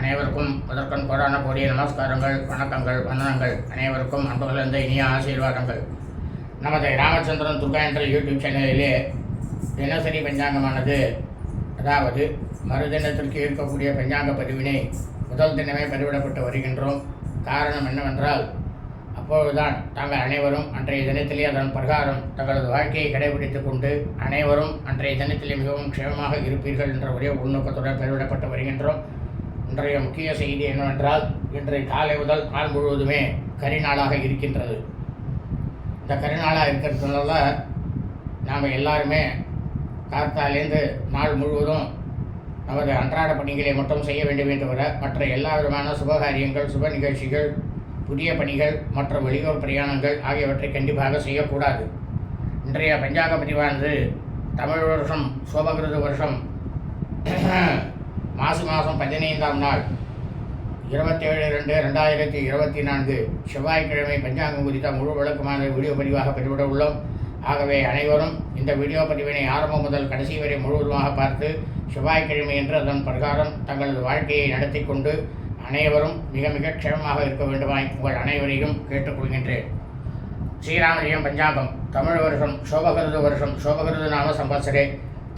அனைவருக்கும் முதற்கண் கோடான கோடிய நமஸ்காரங்கள் வணக்கங்கள் வந்தனங்கள். அனைவருக்கும் அன்பகலிருந்த இனிய ஆசீர்வாதங்கள். நமது ராமச்சந்திரன் துர்கா என்ற யூடியூப் சேனலிலே தினசரி பஞ்சாங்கமானது அதாவது மறுதினத்திற்கு இருக்கக்கூடிய பஞ்சாங்க பதிவினை முதல் தினமே பதிவிடப்பட்டு வருகின்றோம். காரணம் என்னவென்றால் அப்பொழுதுதான் தாங்கள் அனைவரும் அன்றைய தினத்திலே அதன் பிரகாரம் தங்களது வாழ்க்கையை கடைபிடித்துக் கொண்டு அனைவரும் அன்றைய தினத்திலே மிகவும் க்ஷேமமாக இருப்பீர்கள் என்ற ஒரே உள்நோக்கத்துடன் பெருவிடப்பட்டு வருகின்றோம். இன்றைய முக்கிய செய்தி என்னவென்றால் இன்றைய காலை முதல் நாள் முழுவதுமே கரிநாளாக இருக்கின்றது. இந்த கரிநாளாக இருக்கிறதுனால நாம் எல்லாருமே காத்தாலேருந்து நாள் முழுவதும் நமது அன்றாட பணிகளை மட்டும் செய்ய வேண்டுமே தவிர மற்ற எல்லா விதமான சுபகாரியங்கள் சுப நிகழ்ச்சிகள் புதிய பணிகள் மற்றும் வெளியூர் பிரயாணங்கள் ஆகியவற்றை கண்டிப்பாக செய்யக்கூடாது. இன்றைய பஞ்சாங்க பதிவானது தமிழ் வருஷம் சோபகிருத வருஷம் மாசி மாதம் பதினைந்தாம் நாள் இருபத்தேழு ரெண்டு ரெண்டாயிரத்தி இருபத்தி நான்கு செவ்வாய்க்கிழமை பஞ்சாங்கம் குறித்த முழு விளக்கமான வீடியோ பதிவாக பெற்றுவிட உள்ளோம். ஆகவே அனைவரும் இந்த வீடியோ பதிவினை ஆரம்பம் முதல் கடைசி வரை முழுவதுமாக பார்த்து செவ்வாய்க்கிழமை என்று அதன் பிரகாரம் தங்களது வாழ்க்கையை நடத்தி கொண்டு அனைவரும் மிக மிக க்ஷமமாக இருக்க வேண்டுமாய் உங்கள் அனைவரையும் கேட்டுக்கொள்கின்றேன். ஸ்ரீராமஜெயம் பஞ்சாங்கம் தமிழ் வருஷம் சோபகிருத வருஷம் சோபகிருத நாம சம்பாசரே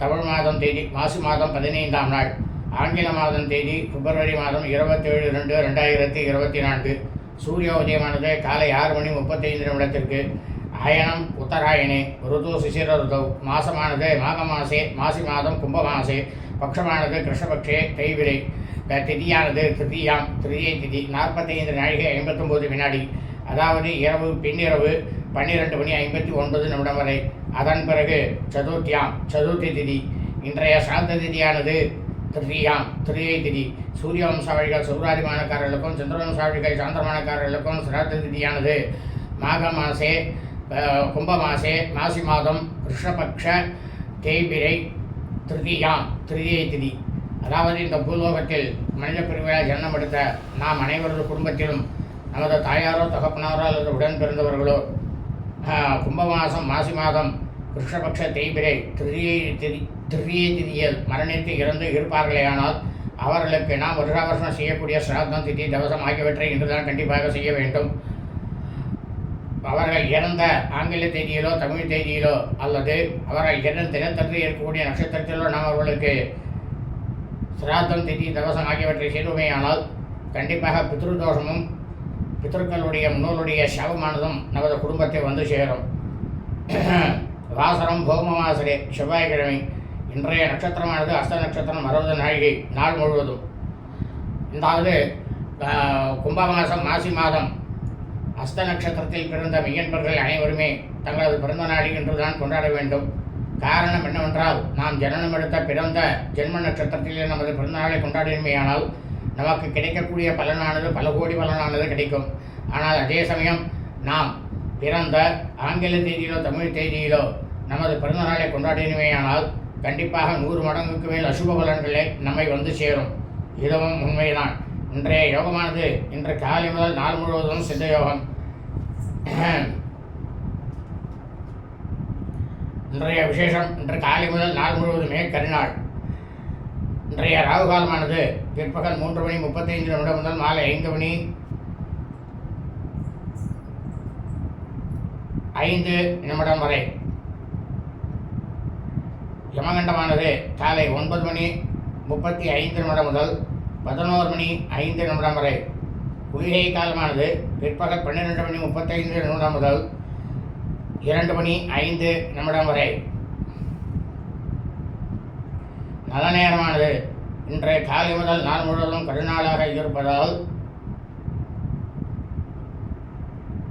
தமிழ் மாதம் தேதி மாசி மாதம் பதினைந்தாம் நாள். ஆங்கில மாதம் தேதி பிப்ரவரி மாதம் இருபத்தேழு ரெண்டு ரெண்டாயிரத்தி இருபத்தி நான்கு. சூரிய உதயமானது காலை ஆறு மணி முப்பத்தைந்து நிமிடத்திற்கு. அயனம் உத்தராயணே ருது சிசிர ருதவ் மாசமானது மாக மாசே மாசி மாதம் கும்ப மாசே பக்ஷமானது கிருஷ்ணபக்ஷே தைவிரை. திதியானது திருதியாம் திருதியை திதி. நாற்பத்தைந்து நாழிகை ஐம்பத்தொம்போது வினாடி. அதாவது இரவு பின்னிரவு பன்னிரெண்டு மணி ஐம்பத்தி ஒன்பது நிமிடம் வரை. அதன் பிறகு சதுர்த்தியாம் சதுர்த்தி திதி. இன்றைய சாந்த திதியானது திரியாம் திரியை திதி சூரிய வம்சாவழிகள் சௌராதிமானக்காரர்களுக்கும் சந்திரவம்சாவளிகள் சாந்திரமானக்காரர்களுக்கும் சிராத்த திதியானது மாக மாசே கும்ப மாசே மாசி மாதம் கிருஷ்ணபக்ஷ தேய்பிரை திருதியாம் திருதியை திதி அதாவது இந்த பூலோகத்தில் மனித பிரிவில் ஜன்னம் எடுத்த நாம் அனைவரது குடும்பத்திலும் நமது தாயாரோ தகப்பனாரோ அல்லது உடன் பிறந்தவர்களோ கும்ப மாதம் மாசி மாதம் கிருஷ்ணபக்ஷ தேய்பிரை திருதியை திரி திருதியை திதியல் மரணித்து இறந்து இருப்பார்களேயானால் அவர்களுக்கு நாம் வருஷாவர்ஷம் செய்யக்கூடிய சிராத்தம் திதி தவசம் ஆகியவற்றை இன்றுதான் கண்டிப்பாக செய்ய வேண்டும். அவர்கள் இறந்த ஆங்கில தேதியிலோ தமிழ் தேதியிலோ அல்லது அவர்கள் இறந்த தினத்தன்று இருக்கக்கூடிய நட்சத்திரத்திலோ நாம் அவர்களுக்கு சிராத்தம் திதி தவசம் ஆகியவற்றை செய்துமையானால் கண்டிப்பாக பித்ருதோஷமும் பித்ருக்களுடைய முன்னோருடைய சவமானதும் நமது குடும்பத்தை வந்து சேரும். வாசனம் பௌமவாசரே செவ்வாய்க்கிழமை. இன்றைய நட்சத்திரமானது அஸ்த நட்சத்திரம் அறுபது நாழிகை நாள் முழுவதும். இந்தாவது கும்ப மாதம் மாசி மாதம். அஸ்த நட்சத்திரத்தில் பிறந்த மெய்யன்பர்கள் அனைவருமே தங்களது பிறந்த நாளை இன்றுதான் கொண்டாட வேண்டும். காரணம் என்னவென்றால் நாம் ஜனனம் எடுத்த பிறந்த ஜென்ம நட்சத்திரத்திலே நமது பிறந்த நாளை கொண்டாடினமையானால் நமக்கு கிடைக்கக்கூடிய பலனானது பல கோடி பலனானது கிடைக்கும். ஆனால் அதே சமயம் நாம் பிறந்த ஆங்கில தேதியிலோ தமிழ் தேதியிலோ நமது பிறந்த நாளை கொண்டாடினமையானால் கண்டிப்பாக நூறு மடங்குக்கு மேல் அசுப பலன்களே நம்மை வந்து சேரும். இதுவும் உண்மைதான். இன்றைய யோகமானது இன்று காலை முதல் நாள் முழுவதும் சித்த யோகம். இன்றைய விசேஷம் இன்று காலை முதல் நாள் முழுவதுமே கருநாள். இன்றைய ராகு காலமானது பிற்பகல் மூன்று மணி முப்பத்தைந்து நிமிடம் முதல் மாலை ஐந்து மணி ஐந்து நிமிடம் வரை. யமகண்டமானது காலை ஒன்பது மணி முப்பத்தி ஐந்து நிமிடம் முதல் பதினோரு மணி ஐந்து நிமிடம் வரை. குளிகை காலமானது பிற்பகல் பன்னிரெண்டு மணி முப்பத்தைந்து நிமிடம் முதல் இரண்டு மணி ஐந்து நிமிடம் வரை. நல்ல நேரமானது இன்றைய காலை முதல் நாள் முழுவதும் கருநாளாக இருப்பதால்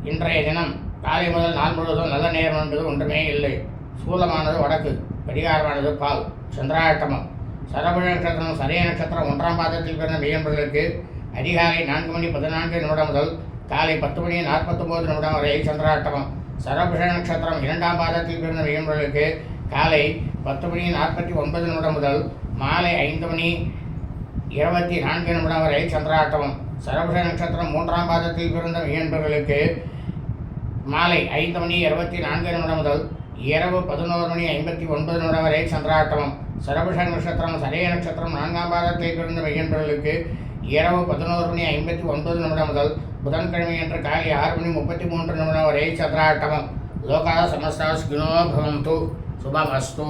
இன்றைய தினம் காலை முதல் நாள் முழுவதும் நல்ல நேரம் என்பது ஒன்றுமே இல்லை. சூலமானது வடக்கு கடிகாரமானது பால் சந்திராட்டமம் சரபுழ நட்சத்திரம் சரிய நட்சத்திரம் ஒன்றாம் பாதத்தில் பிறந்த மெய்யம்பர்களுக்கு அதிகாலை நான்கு மணி பதினான்கு நிமிடம் முதல் காலை பத்து மணி நாற்பத்தொம்போது நிமிடம் வரை சந்திராட்டமம் சரபுஷ நட்சத்திரம் இரண்டாம் பாதத்தில் பிறந்த மெய்யம்பர்களுக்கு காலை பத்து மணி நாற்பத்தி ஒன்பது நிமிடம் முதல் மாலை ஐந்து மணி இருபத்தி நான்கு நிமிடம் வரை சந்திராட்டமம் சரபுஷ நட்சத்திரம் மூன்றாம் பாதத்தில் பிறந்த மெய்யன்பர்களுக்கு மாலை ஐந்து மணி இருபத்தி நான்கு நிமிடம் முதல் இரவு பதினோரு மணி ஐம்பத்தி ஒன்பது நிமிடம் வரை சந்திராட்டமம் சரபுஷ நட்சத்திரம் சதய நட்சத்திரம் நான்காம் பாதத்தை பிறந்த மையன்பர்களுக்கு இரவு பதினோரு மணி ஐம்பத்தி ஒன்பது நிமிடம் முதல் புதன்கிழமை அன்று காலை ஆறு மணி முப்பத்தி மூன்று நிமிடம் வரை சந்திராட்டமம் லோகா சமஸ்தாஸ் ஸ்கினோ பவந்து. சுபமஸ்து.